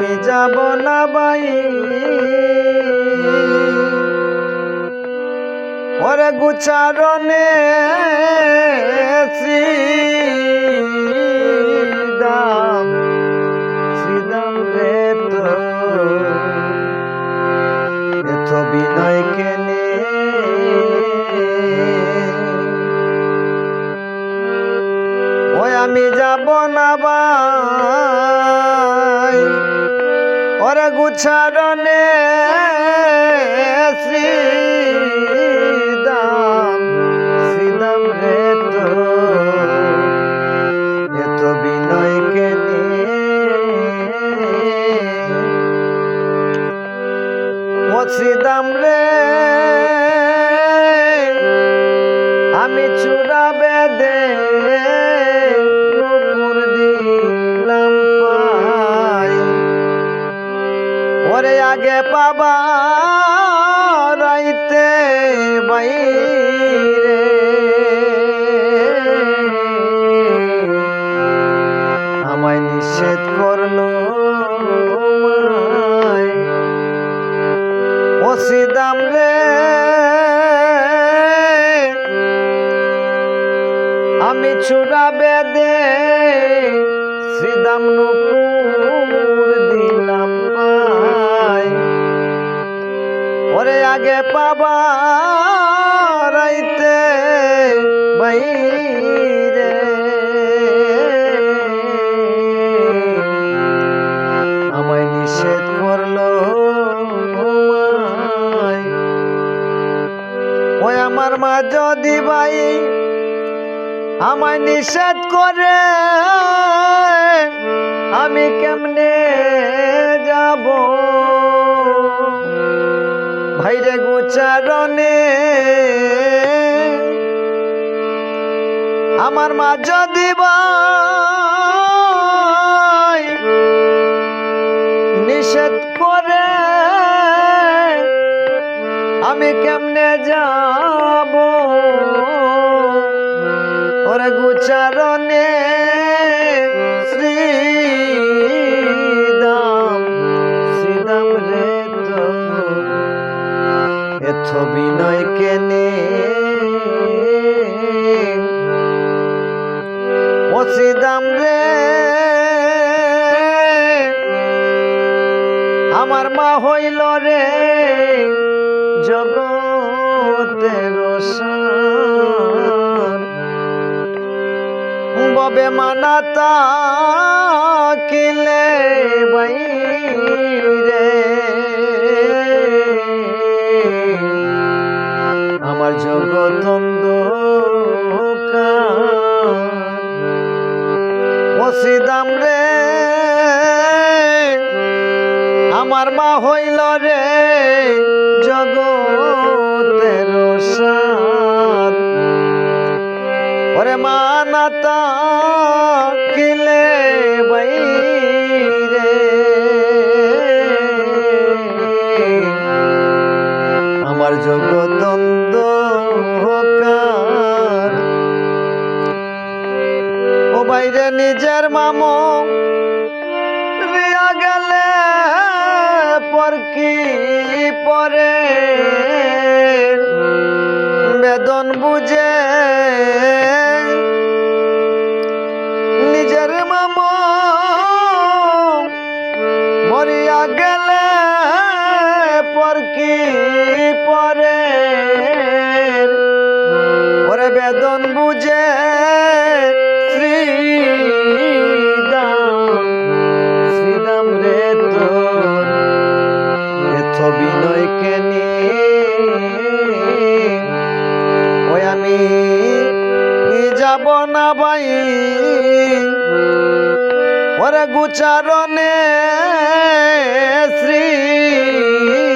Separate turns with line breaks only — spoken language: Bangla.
আমি যাব না বাই ওরে গুচারণে শ্রীদাম শ্রীদাম রে তো। এত বিনয় কেনে ওই আমি যাব না বাই ওরে গুছারণে শ্রীদাম শ্রীদাম রে তো এত বিনয় কেনে ও শ্রীদাম রে আমি চূড়া ওরে আগে পাবা রাইতে বাইরে আমায় নিষেধ করল মায়। ও সিদাম রে আমি চূড়া বেদে আগে বাইরে। আমায় নিষেধ করল ওই আমার মা যদি ভাই, আমায় নিষেধ করে, আমি কেমনে যাব? ভাইরে গুচারণে। আমার মা যদি নিষেধ করে আমি কেমনে যাব? ওরে গুচারণে শ্রীদাম রে আমার মা হইল রে জগতের। ববে মানাতা কিলে বাইরে আমার জগতন্দ মসিদাম রে আমার মা হইল রে সার ওরে মানাতা কিলে বাইরে। আমার জগতন্দ বাইরে নিজের মামো, রিয়া গেলে পর কি পরে? বেদন বুঝে নিজের মামা, মরিয়া গেলে পর কি পরে? বেদন বুঝে শ্রীদাম শ্রীদাম রে তোর। এত বিনয় কেনে ওই আমি যাব না ভাই। ওরে গুচারণে শ্রীদাম।